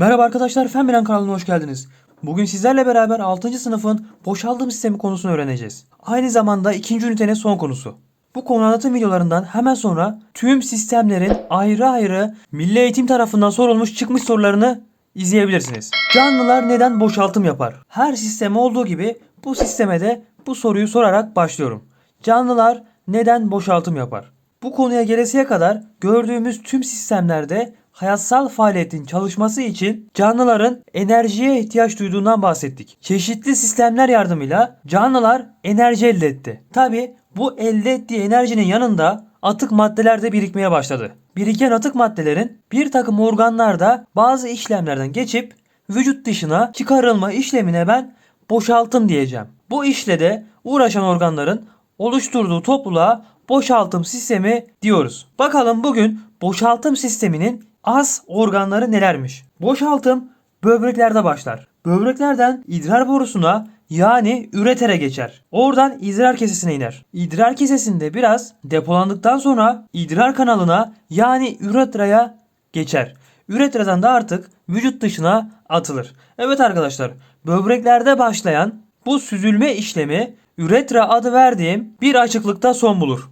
Merhaba arkadaşlar Fen Bilen kanalına hoş geldiniz. Bugün sizlerle beraber 6. sınıfın boşaltım sistemi konusunu öğreneceğiz. Aynı zamanda 2. ünitenin son konusu. Bu konu anlatım videolarından hemen sonra tüm sistemlerin ayrı ayrı Milli Eğitim tarafından sorulmuş çıkmış sorularını izleyebilirsiniz. Canlılar neden boşaltım yapar? Her sisteme olduğu gibi bu sisteme de bu soruyu sorarak başlıyorum. Canlılar neden boşaltım yapar? Bu konuya gelesiye kadar gördüğümüz tüm sistemlerde hayatsal faaliyetin çalışması için canlıların enerjiye ihtiyaç duyduğundan bahsettik. Çeşitli sistemler yardımıyla canlılar enerji elde etti. Tabi bu elde ettiği enerjinin yanında atık maddeler de birikmeye başladı. Biriken atık maddelerin bir takım organlarda bazı işlemlerden geçip vücut dışına çıkarılma işlemine ben boşaltım diyeceğim. Bu işle de uğraşan organların oluşturduğu topluluğa boşaltım sistemi diyoruz. Bakalım bugün boşaltım sisteminin az organları nelermiş? Boşaltım böbreklerde başlar. Böbreklerden idrar borusuna yani üretere geçer. Oradan idrar kesesine iner. İdrar kesesinde biraz depolandıktan sonra idrar kanalına yani üretraya geçer. Üretradan da artık vücut dışına atılır. Evet arkadaşlar böbreklerde başlayan bu süzülme işlemi üretra adı verdiğim bir açıklıkta son bulur.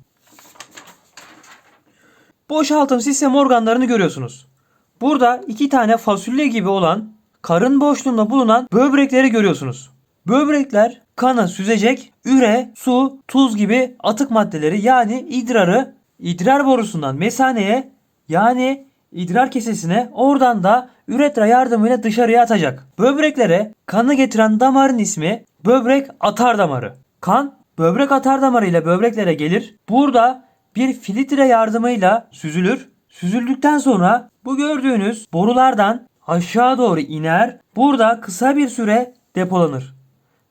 Boşaltım sistem organlarını görüyorsunuz. Burada iki tane fasulye gibi olan karın boşluğunda bulunan böbrekleri görüyorsunuz. Böbrekler kana süzecek üre, su, tuz gibi atık maddeleri yani idrarı idrar borusundan mesaneye yani idrar kesesine oradan da üretra yardımıyla dışarıya atacak. Böbreklere kanı getiren damarın ismi böbrek atar damarı. Kan böbrek atar damarı ile böbreklere gelir. Burada bir filtre yardımıyla süzülür. Süzüldükten sonra bu gördüğünüz borulardan aşağı doğru iner. Burada kısa bir süre depolanır.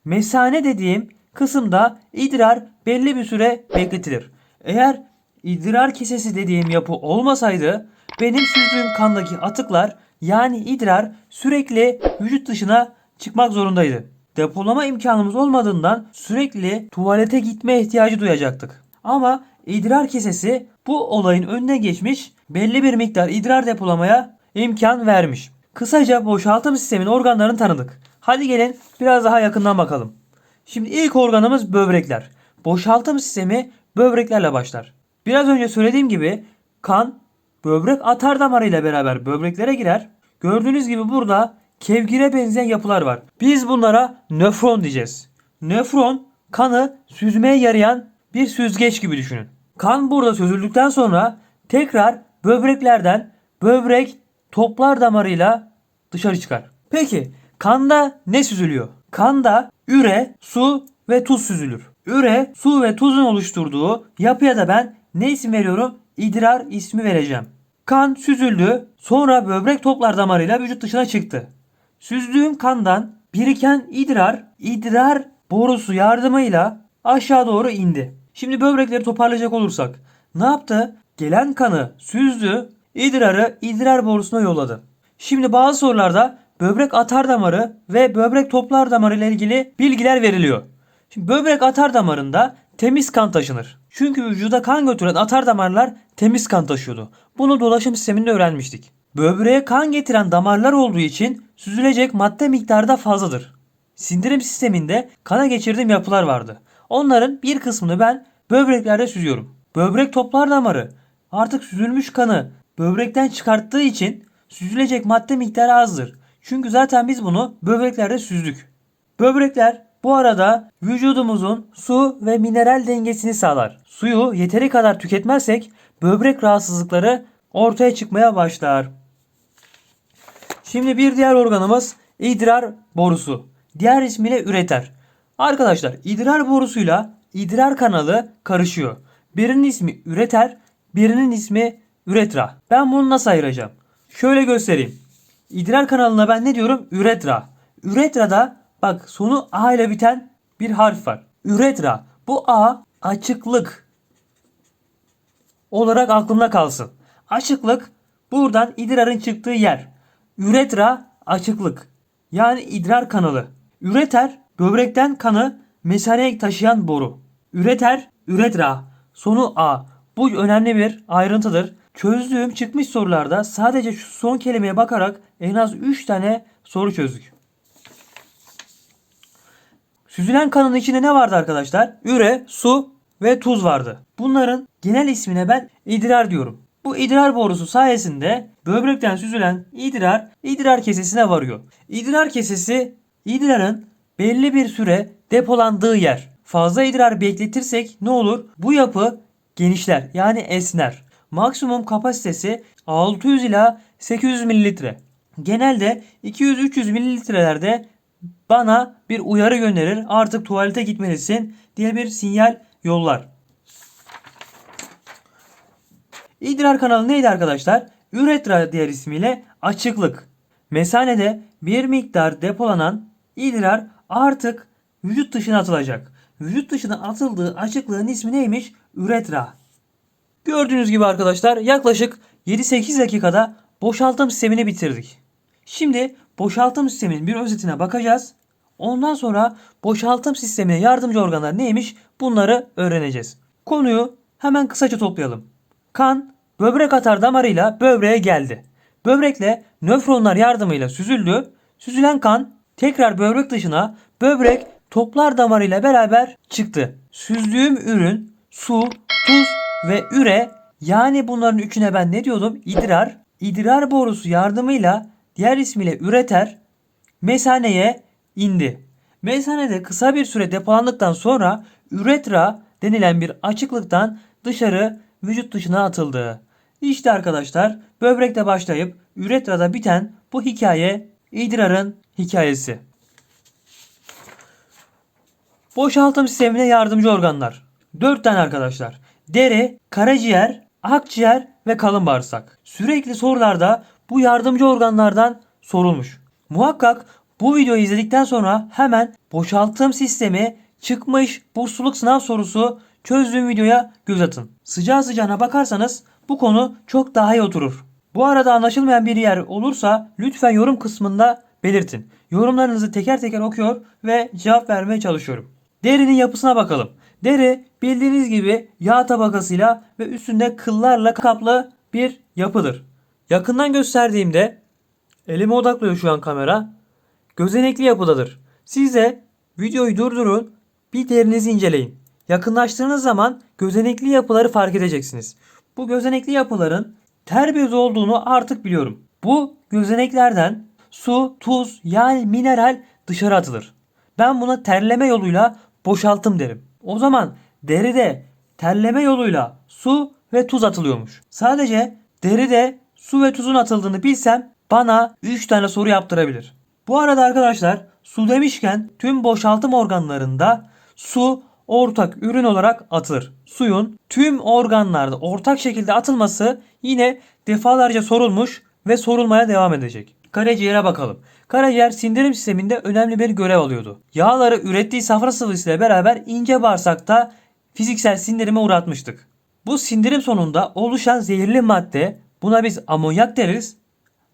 Mesane dediğim kısımda idrar belli bir süre bekletilir. Eğer idrar kesesi dediğim yapı olmasaydı benim süzdüğüm kandaki atıklar yani idrar sürekli vücut dışına çıkmak zorundaydı. Depolama imkanımız olmadığından sürekli tuvalete gitme ihtiyacı duyacaktık. Ama idrar kesesi bu olayın önüne geçmiş belli bir miktar idrar depolamaya imkan vermiş. Kısaca boşaltım sistemin organlarını tanıdık. Hadi gelin biraz daha yakından bakalım. Şimdi ilk organımız böbrekler. Boşaltım sistemi böbreklerle başlar. Biraz önce söylediğim gibi kan böbrek atar damarıyla beraber böbreklere girer. Gördüğünüz gibi burada kevgire benzeyen yapılar var. Biz bunlara nöfron diyeceğiz. Nöfron kanı süzmeye yarayan bir süzgeç gibi düşünün. Kan burada süzüldükten sonra tekrar böbreklerden böbrek toplar damarıyla dışarı çıkar. Peki kanda ne süzülüyor? Kanda üre, su ve tuz süzülür. Üre, su ve tuzun oluşturduğu yapıya da ben ne isim veriyorum? İdrar ismi vereceğim. Kan süzüldü, sonra böbrek toplar damarıyla vücut dışına çıktı. Süzdüğüm kandan biriken idrar, idrar borusu yardımıyla aşağı doğru indi. Şimdi böbrekleri toparlayacak olursak ne yaptı? Gelen kanı süzdü, idrarı idrar borusuna yolladı. Şimdi bazı sorularda böbrek atar damarı ve böbrek toplar damarı ile ilgili bilgiler veriliyor. Şimdi böbrek atar damarında temiz kan taşınır. Çünkü vücuda kan götüren atar damarlar temiz kan taşıyordu. Bunu dolaşım sisteminde öğrenmiştik. Böbreğe kan getiren damarlar olduğu için süzülecek madde miktarı da fazladır. Sindirim sisteminde kana geçirdiğim yapılar vardı. Onların bir kısmını ben böbreklerde süzüyorum. Böbrek toplar damarı artık süzülmüş kanı böbrekten çıkarttığı için süzülecek madde miktarı azdır. Çünkü zaten biz bunu böbreklerde süzdük. Böbrekler bu arada vücudumuzun su ve mineral dengesini sağlar. Suyu yeteri kadar tüketmezsek böbrek rahatsızlıkları ortaya çıkmaya başlar. Şimdi bir diğer organımız idrar borusu. Diğer ismiyle üreter. Arkadaşlar idrar borusuyla idrar kanalı karışıyor. Birinin ismi üreter, birinin ismi üretra. Ben bunu nasıl ayıracağım? Şöyle göstereyim. İdrar kanalına ben ne diyorum? Üretra. Üretrada bak sonu A ile biten bir harf var. Üretra. Bu A açıklık olarak aklımda kalsın. Açıklık buradan idrarın çıktığı yer. Üretra açıklık. Yani idrar kanalı. Üreter böbrekten kanı mesaneye taşıyan boru. Üreter üretra. Sonu A. Bu önemli bir ayrıntıdır. çözdüğüm çıkmış sorularda sadece şu son kelimeye bakarak en az 3 tane soru çözdük. Süzülen kanın içinde ne vardı arkadaşlar? Üre, su ve tuz vardı. Bunların genel ismine ben idrar diyorum. Bu idrar borusu sayesinde böbrekten süzülen idrar idrar kesesine varıyor. İdrar kesesi idrarın belli bir süre depolandığı yer. Fazla idrar bekletirsek ne olur? Bu yapı genişler yani esner. Maksimum kapasitesi 600 ila 800 mililitre. Genelde 200-300 mililitrelerde bana bir uyarı gönderir. Artık tuvalete gitmelisin diye bir sinyal yollar. İdrar kanalı neydi arkadaşlar? Üretra diğer ismiyle açıklık. Mesanede bir miktar depolanan idrar artık vücut dışına atılacak. Vücut dışına atıldığı açıklığın ismi neymiş? Üretra. Gördüğünüz gibi arkadaşlar yaklaşık 7-8 dakikada boşaltım sistemini bitirdik. Şimdi boşaltım sisteminin bir özetine bakacağız. Ondan sonra boşaltım sistemine yardımcı organlar neymiş bunları öğreneceğiz. Konuyu hemen kısaca toplayalım. Kan böbrek atar damarıyla böbreğe geldi. Böbrekle nöfronlar yardımıyla süzüldü. Süzülen kan tekrar böbrek dışına böbrek toplar damarıyla beraber çıktı. Süzdüğüm ürün su, tuz ve üre yani bunların üçüne ben ne diyordum? İdrar. İdrar borusu yardımıyla diğer ismiyle üreter mesaneye indi. Mesanede kısa bir süre depolandıktan sonra üretra denilen bir açıklıktan dışarı vücut dışına atıldı. İşte arkadaşlar böbrekte başlayıp üretrada biten bu hikaye idrarın hikayesi. Boşaltım sistemine yardımcı organlar. 4 tane arkadaşlar. Deri, karaciğer, akciğer ve kalın bağırsak. Sürekli sorularda bu yardımcı organlardan sorulmuş. Muhakkak bu videoyu izledikten sonra hemen boşaltım sistemi çıkmış bursluluk sınav sorusu çözdüğüm videoya göz atın. Sıcağı sıcağına bakarsanız bu konu çok daha iyi oturur. Bu arada anlaşılmayan bir yer olursa lütfen yorum kısmında belirtin. Yorumlarınızı teker teker okuyor ve cevap vermeye çalışıyorum. Derinin yapısına bakalım. Deri bildiğiniz gibi yağ tabakasıyla ve üstünde kıllarla kaplı bir yapıdır. Yakından gösterdiğimde elime odaklıyor şu an kamera. Gözenekli yapıdadır. Siz de videoyu durdurun bir derinizi inceleyin. Yakınlaştığınız zaman gözenekli yapıları fark edeceksiniz. Bu gözenekli yapıların ter bezi olduğunu artık biliyorum. Bu gözeneklerden su, tuz yani mineral dışarı atılır. Ben buna terleme yoluyla boşaltım derim. O zaman deride terleme yoluyla su ve tuz atılıyormuş. Sadece deride su ve tuzun atıldığını bilsem bana 3 tane soru yaptırabilir. Bu arada arkadaşlar su demişken tüm boşaltım organlarında su ortak ürün olarak atılır. Suyun tüm organlarda ortak şekilde atılması yine defalarca sorulmuş ve sorulmaya devam edecek. Karaciğere bakalım. Karaciğer sindirim sisteminde önemli bir görev alıyordu. Yağları ürettiği safra sıvısıyla beraber ince bağırsakta fiziksel sindirime uğratmıştık. Bu sindirim sonunda oluşan zehirli madde buna biz amonyak deriz.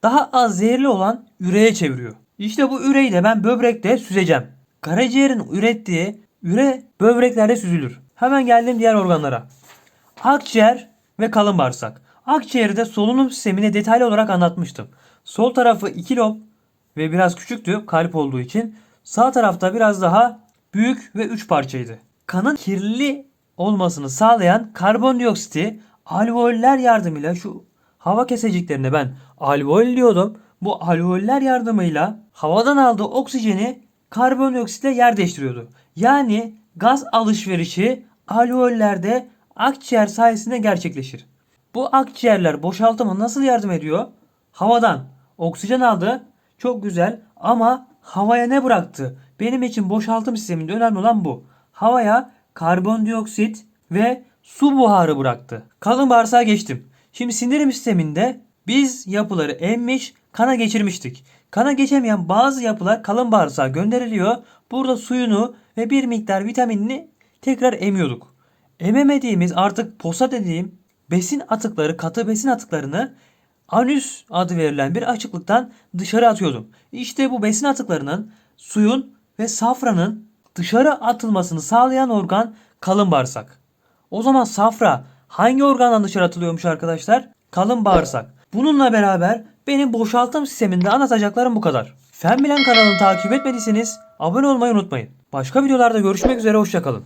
Daha az zehirli olan üreye çeviriyor. İşte bu üreyi de ben böbrekte süzeceğim. Karaciğerin ürettiği üre böbreklerde süzülür. Hemen geldim diğer organlara. Akciğer ve kalın bağırsak. Akciğeri de solunum sistemine detaylı olarak anlatmıştım. Sol tarafı 2 lob ve biraz küçüktü kalp olduğu için. Sağ tarafta biraz daha büyük ve 3 parçaydı. Kanın kirli olmasını sağlayan karbondioksiti alveoller yardımıyla şu hava keseciklerine ben alveol diyordum. Bu alveoller yardımıyla havadan aldığı oksijeni karbondioksitle yer değiştiriyordu. Yani gaz alışverişi alveollerde akciğer sayesinde gerçekleşir. Bu akciğerler boşaltıma nasıl yardım ediyor? Havadan oksijen aldı. Çok güzel ama havaya ne bıraktı? Benim için boşaltım sisteminde önemli olan bu. Havaya karbondioksit ve su buharı bıraktı. Kalın bağırsağa geçtim. Şimdi sindirim sisteminde biz yapıları emmiş, kana geçirmiştik. Kana geçemeyen bazı yapılar kalın bağırsağa gönderiliyor. Burada suyunu ve bir miktar vitaminini tekrar emiyorduk. Ememediğimiz artık posa dediğim besin atıkları, katı besin atıklarını anüs adı verilen bir açıklıktan dışarı atıyordum. İşte bu besin atıklarının suyun ve safranın dışarı atılmasını sağlayan organ kalın bağırsak. O zaman safra hangi organdan dışarı atılıyormuş arkadaşlar? kalın bağırsak. Bununla beraber benim boşaltım sisteminde anlatacaklarım bu kadar. Fen Bilen kanalını takip etmediyseniz abone olmayı unutmayın. Başka videolarda görüşmek üzere hoşçakalın.